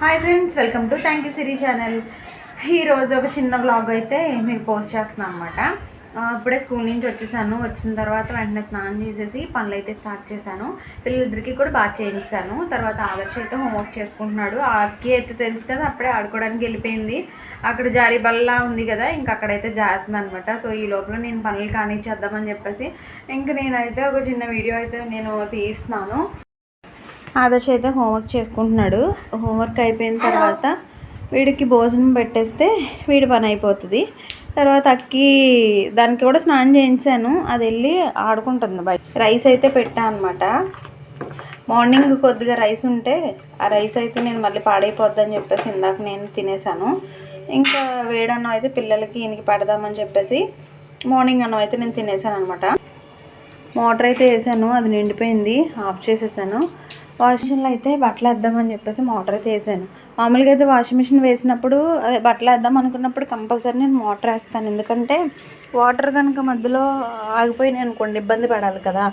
Hi friends welcome to thank you Siri channel ఈరోజు ఒక చిన్న వ్లాగ్ అయితే మీకు పోస్ట్ చేస్తున్నాను అనమాట ఇప్పుడే స్కూల్ నుంచి వచ్చేసాను. వచ్చిన తర్వాత వెంటనే స్నానం చేసేసి పనులు అయితే స్టార్ట్ చేశాను. పిల్లలిద్దరికి కూడా బాగా చేయించాను. తర్వాత ఆదర్శ అయితే హోంవర్క్ చేసుకుంటున్నాడు. ఆకి అయితే తెలుసు కదా అప్పుడే ఆడుకోవడానికి వెళ్ళిపోయింది. అక్కడ జారీ బల్లా ఉంది కదా ఇంక అక్కడైతే జారుతుంది అనమాట సో ఈ లోపల నేను పనులు కానిచ్చేద్దామని చెప్పేసి ఇంక నేనైతే ఒక చిన్న వీడియో అయితే నేను తీస్తున్నాను. ఆదర్శ్ అయితే హోంవర్క్ చేసుకుంటున్నాడు. హోంవర్క్ అయిపోయిన తర్వాత వీడికి భోజనం పెట్టేస్తే వీడి పని అయిపోతుంది. తర్వాత అక్కి దానికి కూడా స్నానం చేయించాను. అది వెళ్ళి ఆడుకుంటుంది బయట. రైస్ అయితే పెట్టా అనమాట మార్నింగ్ కొద్దిగా రైస్ ఉంటే ఆ రైస్ అయితే నేను మళ్ళీ పాడైపోద్దని చెప్పేసి ఇందాక నేను తినేసాను ఇంకా వేడన్నం అయితే పిల్లలకి ఈయనకి పెడదామని చెప్పేసి మార్నింగ్ అన్నం అయితే నేను తినేసాను అనమాట మోటార్ అయితే వేసాను. అది నిండిపోయింది. ఆఫ్ చేసేసాను. వాషింగ్ మిషన్లో అయితే బట్టలు వేద్దామని చెప్పేసి మోటార్ అయితే వేసాను. మామూలుగా అయితే వాషింగ్ మిషన్ వేసినప్పుడు అదే బట్టలు వేద్దాం అనుకున్నప్పుడు కంపల్సరీ నేను మోటార్ వేస్తాను. ఎందుకంటే వాటర్ కనుక మధ్యలో ఆగిపోయినాయి అనుకోండి ఇబ్బంది పడాలి కదా.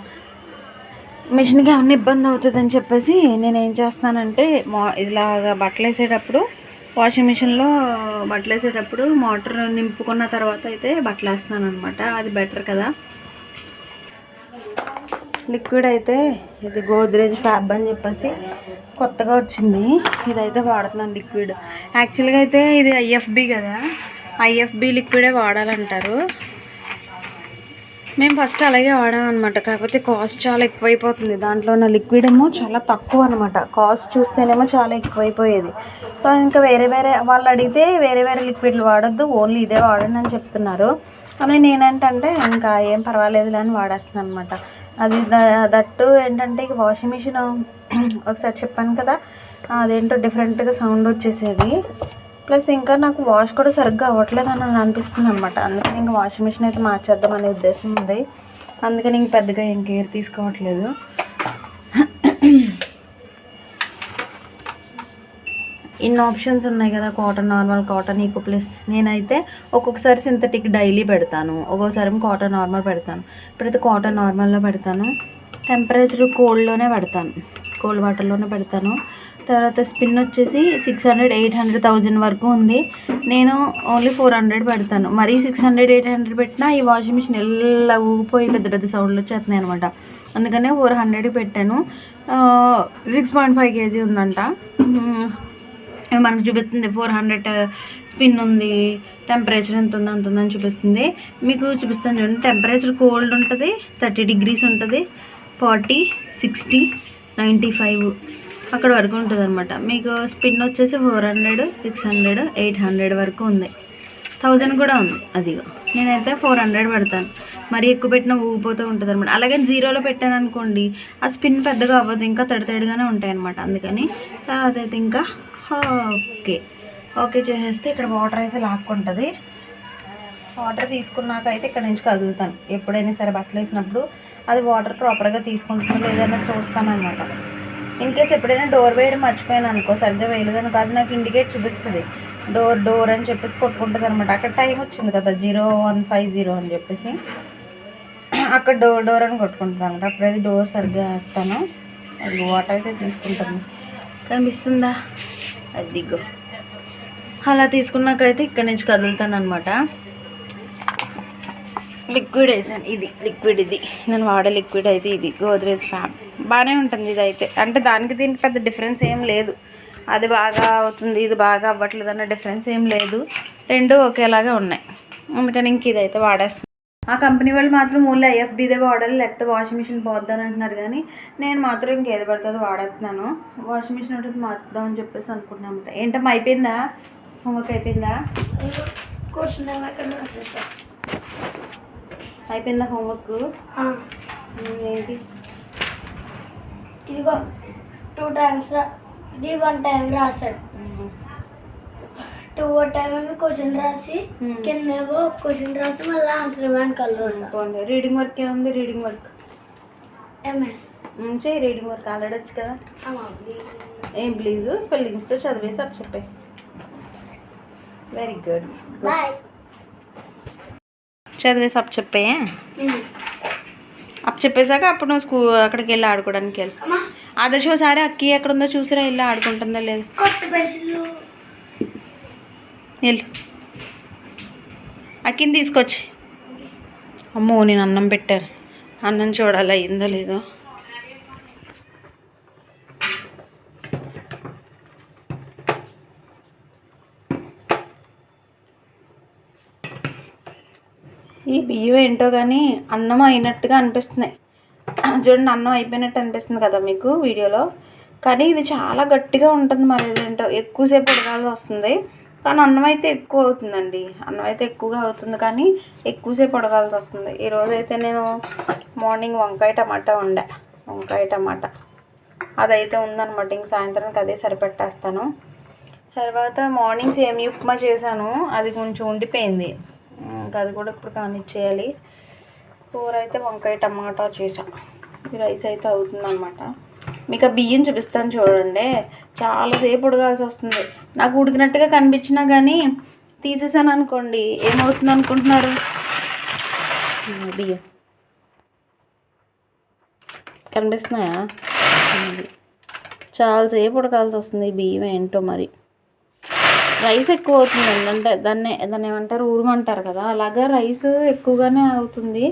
మిషన్కి ఏమన్నా ఇబ్బంది అవుతుందని చెప్పేసి నేను ఏం చేస్తానంటే మో ఇలాగా బట్టలు వేసేటప్పుడు వాషింగ్ మిషన్లో బట్టలు వేసేటప్పుడు మోటార్ నింపుకున్న తర్వాత అయితే బట్టలు వేస్తాను అనమాట అది బెటర్ కదా. లిక్విడ్ అయితే ఇది గోద్రేజ్ ఫ్యాబ్ అని చెప్పేసి కొత్తగా వచ్చింది. ఇదైతే వాడుతున్నాను లిక్విడ్. యాక్చువల్గా అయితే ఇది ఐఎఫ్బి కదా. ఐఎఫ్బి లిక్విడే వాడాలంటారు. మేము ఫస్ట్ అలాగే వాడామన్నమాట కాకపోతే కాస్ట్ చాలా ఎక్కువైపోతుంది. దాంట్లో ఉన్న లిక్విడ్ ఏమో చాలా తక్కువ అనమాట కాస్ట్ చూస్తేనేమో చాలా ఎక్కువైపోయేది. సో ఇంకా వేరే వేరే వాళ్ళు అడిగితే వేరే వేరే లిక్విడ్లు వాడొద్దు ఓన్లీ ఇదే వాడండి అని చెప్తున్నారు. కానీ నేనేంటంటే ఇంకా ఏం పర్వాలేదులే అని వాడేస్తున్నాను అనమాట అది ద- దట్టు ఏంటంటే ఇక వాషింగ్ మిషన్ ఒకసారి చెప్పాను కదా అదేంటో డిఫరెంట్గా సౌండ్ వచ్చేసేది. ప్లస్ ఇంకా నాకు వాష్ కూడా సరిగ్గా అవ్వట్లేదు అని నాకు అనిపిస్తుంది అనమాట అందుకని ఇంకా వాషింగ్ మిషన్ అయితే మార్చేద్దాం అనే ఉద్దేశం ఉంది. అందుకని ఇంక పెద్దగా ఏం కేర్ తీసుకోవట్లేదు. ఇన్ని ఆప్షన్స్ ఉన్నాయి కదా cotton normal cotton eco plus నేనైతే ఒక్కొక్కసారి సింథటిక్ డైలీ పెడతాను. ఒక్కొక్కసారి కాటన్ నార్మల్ పెడతాను. ఇప్పుడైతే కాటన్ నార్మల్లో పెడతాను. టెంపరేచర్ కోల్డ్లోనే పెడతాను. కోల్డ్ వాటర్లోనే పెడతాను. తర్వాత స్పిన్ వచ్చేసి six hundred eight hundred thousand వరకు ఉంది. నేను ఓన్లీ ఫోర్ హండ్రెడ్ పెడతాను. మరీ సిక్స్ హండ్రెడ్ ఎయిట్ హండ్రెడ్ పెట్టినా ఈ వాషింగ్ మిషన్ ఎలా ఊగిపోయి పెద్ద పెద్ద సౌండ్లు వచ్చేస్తున్నాయి అనమాట అందుకనే ఫోర్ హండ్రెడ్ పెట్టాను. సిక్స్ పాయింట్ ఫైవ్ కేజీ ఉందంట. మనకు చూపిస్తుంది ఫోర్ హండ్రెడ్ uh, స్పిన్ ఉంది టెంపరేచర్ ఎంత ఉంది అంత ఉందని చూపిస్తుంది. మీకు చూపిస్తాను చూడండి టెంపరేచర్ కోల్డ్ ఉంటుంది థర్టీ డిగ్రీస్ ఉంటుంది ఫార్టీ సిక్స్టీ నైంటీ ఫైవ్ అక్కడ వరకు ఉంటుంది అనమాట మీకు స్పిన్ వచ్చేసి four hundred six hundred eight hundred వరకు ఉంది. థౌజండ్ కూడా ఉంది అదిగో. నేనైతే ఫోర్ హండ్రెడ్ పెడతాను. మరి ఎక్కువ పెట్టినా ఊగిపోతూ ఉంటుంది అనమాట అలాగే జీరోలో పెట్టాను అనుకోండి ఆ స్పిన్ పెద్దగా అవ్వదు ఇంకా తడి తడిగానే ఉంటాయి అనమాట అందుకని తర్వాత అయితే ఇంకా ఓకే. ఓకే చేసేస్తే ఇక్కడ వాటర్ అయితే లాక్కుంటుంది. వాటర్ తీసుకున్నాక అయితే ఇక్కడ నుంచి కదులుతాను. ఎప్పుడైనా సరే బట్టలు వేసినప్పుడు అది వాటర్ ప్రాపర్గా తీసుకుంటుందో లేదన్నా చూస్తాను అనమాట ఇన్ కేస్ ఎప్పుడైనా డోర్ వేయడం మర్చిపోయాను అనుకో సరిగ్గా వేయలేదని కాదు నాకు ఇండికేట్ చూపిస్తుంది. డోర్ డోర్ అని చెప్పేసి కొట్టుకుంటుంది అనమాట అక్కడ టైం వచ్చింది కదా జీరో వన్ ఫైవ్ జీరో అని చెప్పేసి. అక్కడ డోర్ డోర్ అని కొట్టుకుంటుంది అనమాట అప్పుడైతే డోర్ సరిగ్గా వేస్తాను. అది వాటర్ అయితే తీసుకుంటాను. కనిపిస్తుందా? అదిగో. అలా తీసుకున్నాకైతే ఇక్కడ నుంచి కదులుతాను అనమాట లిక్విడ్ వేసాను. ఇది లిక్విడ్ ఇది. నేను వాడే లిక్విడ్ అయితే ఇది గోద్రేజ్ ఫ్యాబ్ బాగానే ఉంటుంది ఇది అయితే అంటే దానికి దీనికి పెద్ద డిఫరెన్స్ ఏం లేదు. అది బాగా అవుతుంది ఇది బాగా అవ్వట్లేదు అన్న డిఫరెన్స్ ఏం లేదు. రెండు ఒకేలాగా ఉన్నాయి. అందుకని ఇంక ఇదైతే వాడేస్తాను ఆ కంపెనీ వాళ్ళు మాత్రం ఓన్లీ ఐఎఫ్బీదే వాడాలి లేకపోతే వాషింగ్ మిషన్ పోద్దని అంటున్నారు. కానీ నేను మాత్రం ఇంకేది పడితే అది వాడేస్తున్నాను. వాషింగ్ మిషన్ ఉంటుంది మార్చుదాం అని చెప్పేసి అనుకుంటున్నాను అనమాట ఏంటమ్మా అయిపోయిందా? హోంవర్క్ అయిపోయిందా? అయిపోయిందా హోంవర్క్? ఏంటి? ఇదిగో టూ టైమ్స్ ఇది వన్ టైం రాశాడు. టూ టైం ఏమో క్వశ్చన్ రాసి Hmm. కింద ఏమో క్వశ్చన్ రాసి మళ్ళీ ఆన్సర్ ఇవ్వని కలర్ రీడింగ్ వర్క్ ఏముంది? రీడింగ్ వర్క్ ఎంఎస్ చేయి రీడింగ్ వర్క్ ఆల్రెడీ కదా? ఏం ప్లీజ్ స్పెల్లింగ్స్తో చదివేసి అప్ చెప్పాయి వెరీ గుడ్ బాయ్ చదివేసి అప్ చెప్పాయే అప్ చెప్పేశాక అప్పుడు నువ్వు స్కూల్ అక్కడికి వెళ్ళి ఆడుకోవడానికి వెళ్ళి. ఆదర్శ ఒకసారి అక్కి ఎక్కడ ఉందో చూసిరా ఇల్లు ఆడుకుంటుందో లేదు. కొత్త వెళ్ళు. అక్కిని తీసుకొచ్చి. అమ్మో నేను అన్నం పెట్టారు అన్నం చూడాలి అయిందో లేదో? ఈ బియ్యం ఏంటో కానీ అన్నం అయినట్టుగా అనిపిస్తున్నాయి చూడండి అన్నం అయిపోయినట్టు అనిపిస్తుంది కదా మీకు వీడియోలో. కానీ ఇది చాలా గట్టిగా ఉంటుంది మరి ఏంటో ఎక్కువసేపు ఉడకాల్సి వస్తుంది. కానీ అన్నం అయితే ఎక్కువ అవుతుందండి. అన్నం అయితే ఎక్కువగా అవుతుంది కానీ ఎక్కువసేపు ఉడకాల్సి వస్తుంది. ఈరోజు అయితే నేను మార్నింగ్ వంకాయ టమాటా ఉండే వంకాయ టమాటా. అదైతే ఉందన్నమాట. ఇంక సాయంత్రానికి అదే సరిపెట్టేస్తాను. తర్వాత మార్నింగ్ సేమియా ఉప్మా చేశాను. అది కొంచెం ఉండిపోయింది. ఇంకా అది కూడా ఇప్పుడు కానిచ్చేయాలి. కూర అయితే వంకాయ టమాటా చేశాను ఈ రైస్ అయితే అవుతుందన్నమాట. మీకు ఆ బియ్యం చూపిస్తాను చూడండి. చాలాసేపు ఉడగాల్సి వస్తుంది. నాకు ఉడికినట్టుగా కనిపించినా కానీ తీసేసాను అనుకోండి. ఏమవుతుంది అనుకుంటున్నారు? బియ్యం. కనిపిస్తున్నాయా? చాలాసేపు ఉడకాల్సి వస్తుంది బియ్యం ఏంటో మరి. రైస్ ఎక్కువ అవుతుంది అంటే దాన్ని దాన్ని ఏమంటారు? ఊరమంటారు కదా. అలాగా రైస్ ఎక్కువగానే అవుతుంది.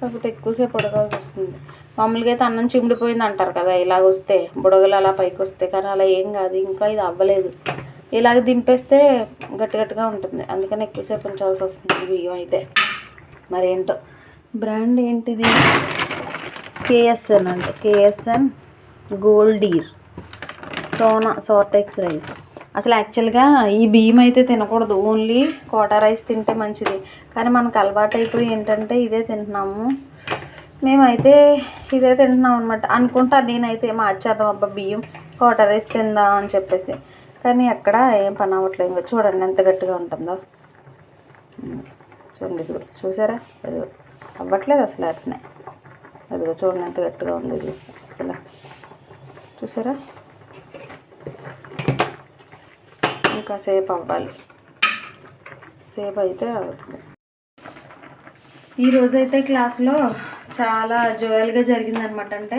కాకపోతే ఎక్కువసేపు ఉడకాల్సి వస్తుంది. మామూలుగా అయితే అన్నం చిమిడిపోయింది అంటారు కదా ఇలాగ వస్తే బుడగలు అలా పైకి వస్తే కానీ అలా ఏం కాదు ఇంకా ఇది అవ్వలేదు. ఇలాగ దింపేస్తే గట్టి గట్టిగా ఉంటుంది. అందుకని ఎక్కువసేపు ఉంచాల్సి వస్తుంది బియ్యం అయితే. మరేంటో? బ్రాండ్ ఏంటిది? కేఎస్ఎన్ అంటే. కేఎస్ఎన్ గోల్డీర్ సోనా సోటెక్స్ రైస్. అసలు యాక్చువల్గా ఈ బియ్యం అయితే తినకూడదు. ఓన్లీ కోటా రైస్ తింటే మంచిది. కానీ మనకు అలవాటు అయిపోయి ఏంటంటే ఇదే తింటున్నాము. మేమైతే ఇదే తింటున్నాం అనమాట అనుకుంటా నేనైతే మార్చేద్దాం. అబ్బా బియ్యం వాటర్ రైస్ తిందాం అని చెప్పేసి. కానీ ఎక్కడ ఏం పని అవ్వట్లేదు. ఇంకా చూడండి ఎంత గట్టిగా ఉంటుందో. చూడండి ఇదిగో చూసారా? అది అవ్వట్లేదు అసలు అట్నే. అదిగో చూడండి ఎంత గట్టిగా ఉంది ఇది అసలు. చూసారా? ఇంకా సేపు అవ్వాలి. సేపు అయితే అవుతుంది. ఈరోజైతే రోజైతే క్లాస్లో చాలా జోయల్గా జరిగిందనమాట. అంటే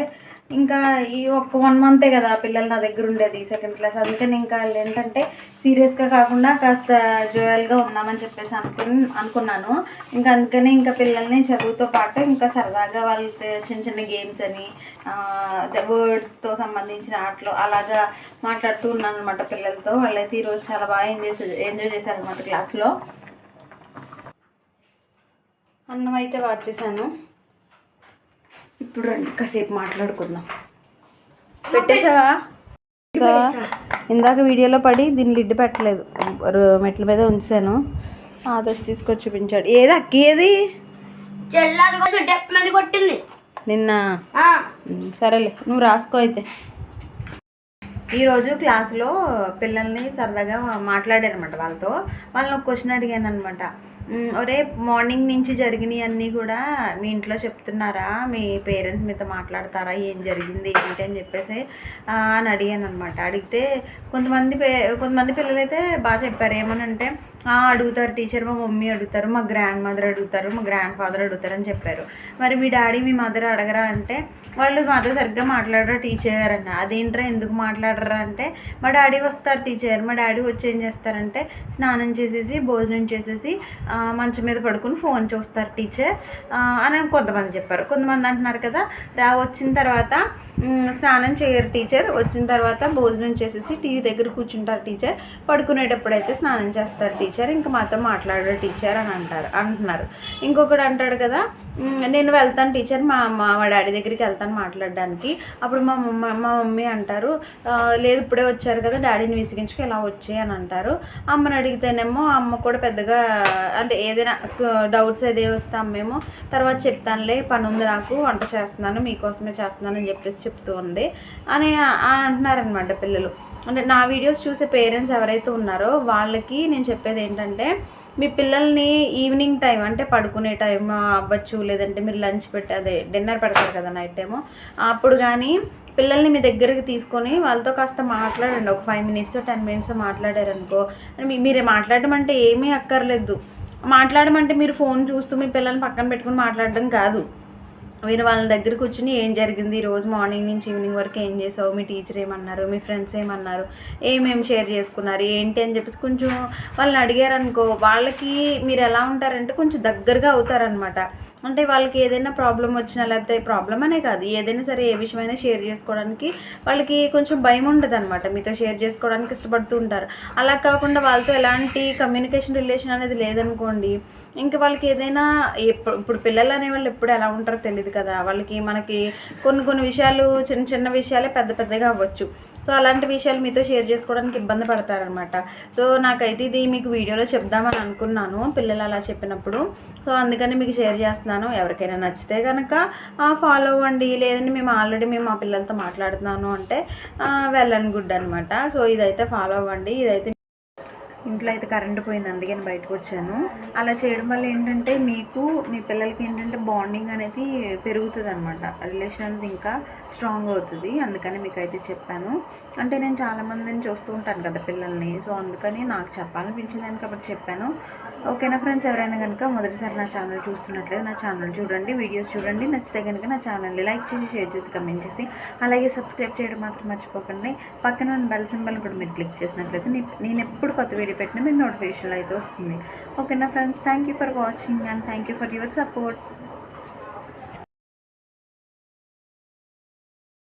ఇంకా ఈ ఒక్క వన్ మంతే కదా పిల్లలు నా దగ్గర ఉండేది సెకండ్ క్లాస్ అందుకని ఇంకా వాళ్ళు ఏంటంటే సీరియస్గా కాకుండా కాస్త జోయల్గా ఉందామని చెప్పేసి అనుకుని అనుకున్నాను. ఇంకా అందుకని ఇంకా పిల్లల్ని చదువుతో పాటు ఇంకా సరదాగా వాళ్ళ చిన్న చిన్న గేమ్స్ అని వర్డ్స్తో సంబంధించిన ఆటలు అలాగా మాట్లాడుతూ ఉన్నాను అనమాట పిల్లలతో. వాళ్ళైతే ఈరోజు చాలా బాగా ఎంజాయ్ ఎంజాయ్ చేశారనమాట క్లాస్లో అన్నం అయితే వాచేసాను ఇప్పుడు రండి కాసేపు మాట్లాడుకుందాం. పెట్టేసావా? ఇందాక వీడియోలో పడి దీన్ని లిడ్ పెట్టలేదు. మెట్ల మీద ఉంచాను. ఆదర్శ్ తీసుకొచ్చి చూపించాడు. ఏది అక్కి ఏది? చెల్లది కొంచెం డెప్ మీద కొట్టింది. నిన్న? సరేలే నువ్వు రాసుకో అయితే. ఈరోజు క్లాస్లో పిల్లల్ని సరదాగా మాట్లాడానమాట వాళ్ళతో. వాళ్ళని ఒక క్వశ్చన్ అడిగాను అనమాట ఒరే మార్నింగ్ నుంచి జరిగినవి అన్నీ కూడా మీ ఇంట్లో చెప్తున్నారా? మీ పేరెంట్స్ మీతో మాట్లాడతారా? ఏం జరిగింది? ఏంటి అని చెప్పేసి అని అడిగాను అనమాట అడిగితే కొంతమంది పే కొంతమంది పిల్లలు అయితే బాగా చెప్పారు. ఏమనంటే అడుగుతారు టీచర్ మా మమ్మీ అడుగుతారు మా గ్రాండ్ మదర్ అడుగుతారు మా గ్రాండ్ ఫాదర్ అడుగుతారు అని చెప్పారు. మరి మీ డాడీ మీ మదర్ అడగరా అంటే వాళ్ళు మాతో సరిగ్గా మాట్లాడరా టీచర్ అన్న. అదేంట్రా ఎందుకు మాట్లాడరా అంటే మా డాడీ వస్తారు టీచర్ మా డాడీ వచ్చి ఏం చేస్తారంటే స్నానం చేసేసి భోజనం చేసేసి మంచం మీద పడుకుని ఫోన్ చూస్తారు టీచర్. అని కొంతమంది చెప్పారు. కొంతమంది అంటున్నారు కదా రా వచ్చిన తర్వాత స్నానం చేయరు టీచర్. వచ్చిన తర్వాత భోజనం చేసేసి టీవీ దగ్గర కూర్చుంటారు టీచర్. పడుకునేటప్పుడైతే స్నానం చేస్తారు టీచర్. ఇంకా మాతో మాట్లాడరు టీచర్ అని అంటారు అంటున్నారు. ఇంకొకడు అంటాడు కదా నేను వెళ్తాను టీచర్ మా మా డాడీ దగ్గరికి వెళ్తాను మాట్లాడడానికి. అప్పుడు మా మమ్మ మా మమ్మీ అంటారు లేదు ఇప్పుడే వచ్చారు కదా డాడీని విసిగించుకు ఇలా వచ్చి అని అంటారు. అమ్మని అడిగితేనేమో అమ్మ కూడా పెద్దగా అంటే ఏదైనా డౌట్స్ ఏదే వస్తే అమ్మేమో తర్వాత చెప్తానులే పని ఉంది నాకు వంట చేస్తున్నాను మీకోసమే చేస్తున్నాను అని చెప్పేసి చెప్తూ ఉంది. అని అంటున్నారనమాట పిల్లలు. అంటే నా వీడియోస్ చూసే పేరెంట్స్ ఎవరైతే ఉన్నారో వాళ్ళకి నేను చెప్పేది ఏంటంటే మీ పిల్లల్ని ఈవినింగ్ టైం అంటే పడుకునే టైం అవ్వచ్చు లేదంటే మీరు లంచ్ పెట్టి అదే డిన్నర్ పెడతారు కదా నైట్ టైము. అప్పుడు కానీ పిల్లల్ని మీ దగ్గరికి తీసుకొని వాళ్ళతో కాస్త మాట్లాడండి. ఒక ఫైవ్ మినిట్స్ టెన్ మినిట్స్ మాట్లాడారనుకో. మీరు మీరే మాట్లాడడం అంటే ఏమీ అక్కర్లేదు. మాట్లాడమంటే మీరు ఫోన్ చూస్తూ మీ పిల్లల్ని పక్కన పెట్టుకుని మాట్లాడడం కాదు. మీరు వాళ్ళ దగ్గర కూర్చుని ఏం జరిగింది? ఈ రోజు మార్నింగ్ నుంచి ఈవినింగ్ వరకు ఏం చేసావు? మీ టీచర్ ఏమన్నారు? మీ ఫ్రెండ్స్ ఏమన్నారు? ఏమేమి షేర్ చేసుకున్నారు? ఏంటి అని చెప్పేసి కొంచెం వాళ్ళని అడిగారనుకో వాళ్ళకి మీరు ఎలా ఉంటారంటే కొంచెం దగ్గరగా అవుతారనమాట అంటే వాళ్ళకి ఏదైనా ప్రాబ్లం వచ్చినా లేకపోతే ప్రాబ్లం అనే కాదు. ఏదైనా సరే ఏ విషయమైనా షేర్ చేసుకోవడానికి వాళ్ళకి కొంచెం భయం ఉండదు అనమాట మీతో షేర్ చేసుకోవడానికి ఇష్టపడుతూ ఉంటారు. అలా కాకుండా వాళ్ళతో ఎలాంటి కమ్యూనికేషన్ రిలేషన్ అనేది లేదనుకోండి ఇంకా వాళ్ళకి ఏదైనా ఎప్పుడు ఇప్పుడు పిల్లలు అనేవాళ్ళు ఎప్పుడు ఎలా ఉంటారో తెలియదు కదా. వాళ్ళకి మనకి కొన్ని కొన్ని విషయాలు చిన్న చిన్న విషయాలే పెద్ద పెద్దగా అవ్వచ్చు. సో అలాంటి విషయాలు మీతో షేర్ చేసుకోవడానికి ఇబ్బంది పడతారనమాట సో నాకైతే ఇది మీకు వీడియోలో చెప్దామని అనుకున్నాను పిల్లలు అలా చెప్పినప్పుడు. సో అందుకని మీకు షేర్ చేస్తున్నాను. ఎవరికైనా నచ్చితే కనుక ఫాలో అవ్వండి. లేదంటే మేము ఆల్రెడీ మేము మా పిల్లలతో మాట్లాడుతున్నాను అంటే వెల్ అండ్ గుడ్ అనమాట సో ఇదైతే ఫాలో అవ్వండి. ఇదైతే ఇంట్లో అయితే కరెంటు పోయింది అందుకని బయటకు వచ్చాను. అలా చేయడం వల్ల ఏంటంటే మీకు మీ పిల్లలకి ఏంటంటే బాండింగ్ అనేది పెరుగుతుంది అనమాట రిలేషన్ అనేది ఇంకా స్ట్రాంగ్ అవుతుంది. అందుకని మీకు అయితే చెప్పాను. అంటే నేను చాలామందిని చూస్తూ ఉంటాను కదా పిల్లల్ని. సో అందుకని నాకు చెప్పాలనిపించిందని కాబట్టి చెప్పాను. ఓకేనా ఫ్రెండ్స్ ఎవరైనా కనుక మొదటిసారి నా ఛానల్ చూస్తున్నట్లయితే నా ఛానల్ చూడండి వీడియోస్ చూడండి. నచ్చితే కనుక నా ఛానల్ని లైక్ చేసి షేర్ చేసి కమెంట్ చేసి అలాగే సబ్స్క్రైబ్ చేయడం మాత్రం మర్చిపోకండి. పక్కన బెల్ సింబల్ కూడా మీరు క్లిక్ చేసినట్లయితే నేను ఎప్పుడు కొత్త వీడియో పెట్టినా మీకు నోటిఫికేషన్ అయితే వస్తుంది. ఓకేనా friends thank you for watching and thank you for your support